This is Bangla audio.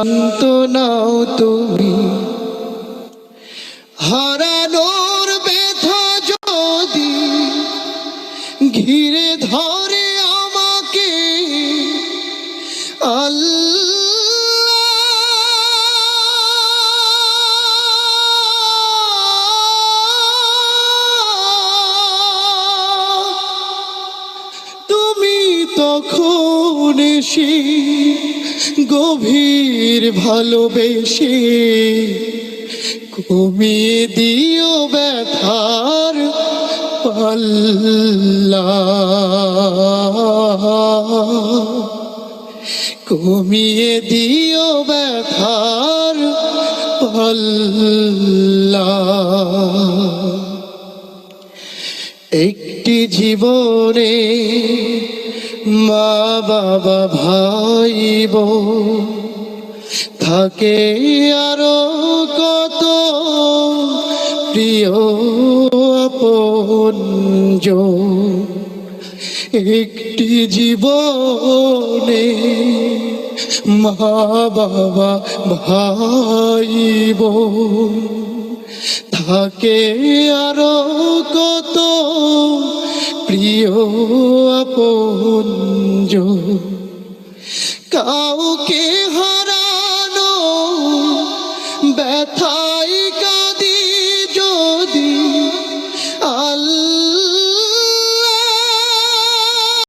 শান্ত নাও তুমি। হারানোর ব্যথা যদি ঘিরে ধরে আমাকে আল্লাহ তুমি তখন এসে গভীর ভালোবেসে কমিয়ে দিও ব্যথার পাল্লা। কমিয়ে দিও ব্যথার পাল্লা। একটি জীবনে মা বাবা ভাই থাকে আরও কত প্রিয় আপন একটি জীবনে মা বাবা ভাই থাকে আরও কত প্রিয় আপন কাউকে হারানো ব্যথা